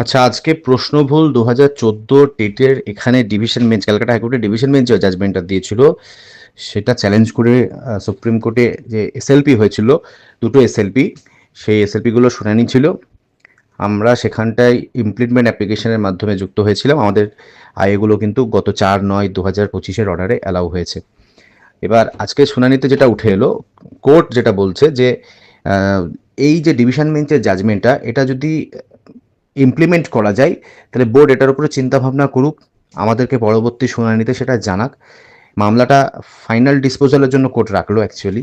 আচ্ছা আজকে প্রশ্ন ভুল দু হাজার চোদ্দ টেটের এখানে ডিভিশন বেঞ্চ ক্যালকাটা হাইকোর্টে ডিভিশন বেঞ্চ জাজমেন্টটা দিয়েছিল। সেটা চ্যালেঞ্জ করে সুপ্রিম কোর্টে যে এসএলপি হয়েছিল, দুটো এসএলপি সেই এসএলপিগুলো শুনানি ছিল। আমরা সেখানটায় ইমপ্লিটমেন্ট অ্যাপ্লিকেশনের মাধ্যমে যুক্ত হয়েছিলাম। আমাদের আইএগুলো কিন্তু গত চার নয় দু হাজার পঁচিশের অর্ডারে অ্যালাউ হয়েছে। এবার আজকে শুনানিতে যেটা উঠে এলো, কোর্ট যেটা বলছে যে এই যে ডিভিশন বেঞ্চের জাজমেন্টটা এটা যদি ইমপ্লিমেন্ট করা যায়, তাহলে বোর্ড এটার উপরে চিন্তা ভাবনা করুক, আমাদেরকে পরবর্তী শুনানিতে সেটা জানাক। মামলাটা ফাইনাল ডিসপোজালের জন্য কোর্ট রাখল অ্যাকচুয়ালি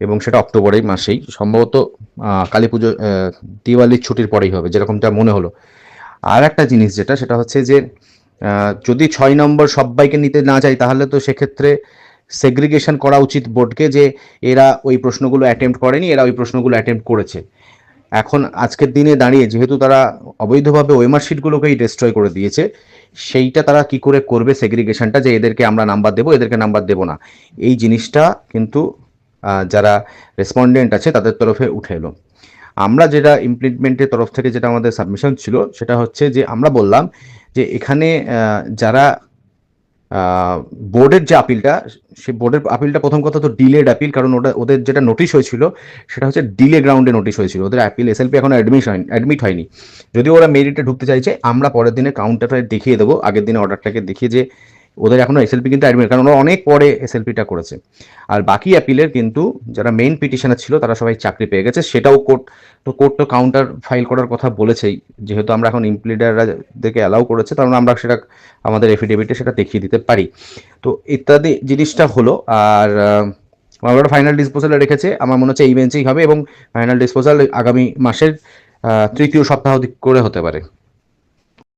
এবং সেটা অক্টোবরের মাসেই। সম্ভবত কালী পুজো দিওয়ালির ছুটির পরেই হবে, যেরকমটা মনে হলো। আর একটা জিনিস যেটা, সেটা হচ্ছে যে যদি ছয় নম্বর সবাইকে নিতে না যায় তাহলে তো সেক্ষেত্রে সেগ্রিগেশন করা উচিত বোর্ডকে যে, এরা ওই প্রশ্নগুলো অ্যাটেম্প্ট করেনি, এরা ওই প্রশ্নগুলো অ্যাটেম্প্ট করেছে। এখন আজকের দিনে দাঁড়িয়ে যেহেতু তারা অবৈধভাবে ওয়েমার শিটগুলোকেই ডিস্ট্রয় করে দিয়েছে, সেইটা তারা কি করে করবে সেগ্রিগেশনটা যে এদেরকে আমরা নাম্বার দেবো, এদেরকে নাম্বার দেবো না। এই জিনিসটা কিন্তু যারা রেসপন্ডেন্ট আছে তাদের তরফে উঠে এলো। আমরা যেটা ইমপ্লিমেন্টের তরফ থেকে যেটা আমাদের সাবমিশন ছিল, সেটা হচ্ছে যে আমরা বললাম যে এখানে যারা বোর্ডের যে আপিলটা সে বোর্ডের আপিলটা প্রথম কথা তো ডিলেড আপিল কারণ ওটা, ওদের যেটা নোটিশ হয়েছিল, সেটা হচ্ছে ডিলে গ্রাউন্ডে নোটিশ হয়েছিল। ওদের অ্যাপিল এসএলপি এখন অ্যাডমিট হয়নি অ্যাডমিট হয়নি। যদিও ওরা মেরিটে ঢুকতে চাইছে, আমরা পরের দিনে কাউন্টারটা দেখিয়ে দেবো, আগের দিনে অর্ডারটাকে দেখিয়ে যে ওদের এখনও এসএলপি কিন্তু অ্যাডমিট কারণ ওরা অনেক পরে এসএলপিটা করেছে। আর বাকি অ্যাপিলের কিন্তু যারা মেইন পিটিশনার ছিল, তারা সবাই চাকরি পেয়ে গেছে। সেটাও কোর্ট তো কোর্ট তো কাউন্টার ফাইল করার কথা বলেছেই। যেহেতু আমরা এখন ইমপ্লিডারদেরকে অ্যালাউ করেছে কারণ আমরা সেটা, আমাদের এফিডেভিটে সেটা দেখিয়ে দিতে পারি। তো ইত্যাদি জিনিসটা হলো, আর মামলাটা ফাইনাল ডিসপোজালে রেখেছে। আমার মনে হচ্ছে এই বেঞ্চেই হবে এবং ফাইনাল ডিসপোজাল আগামী মাসের তৃতীয় সপ্তাহ করে হতে পারে।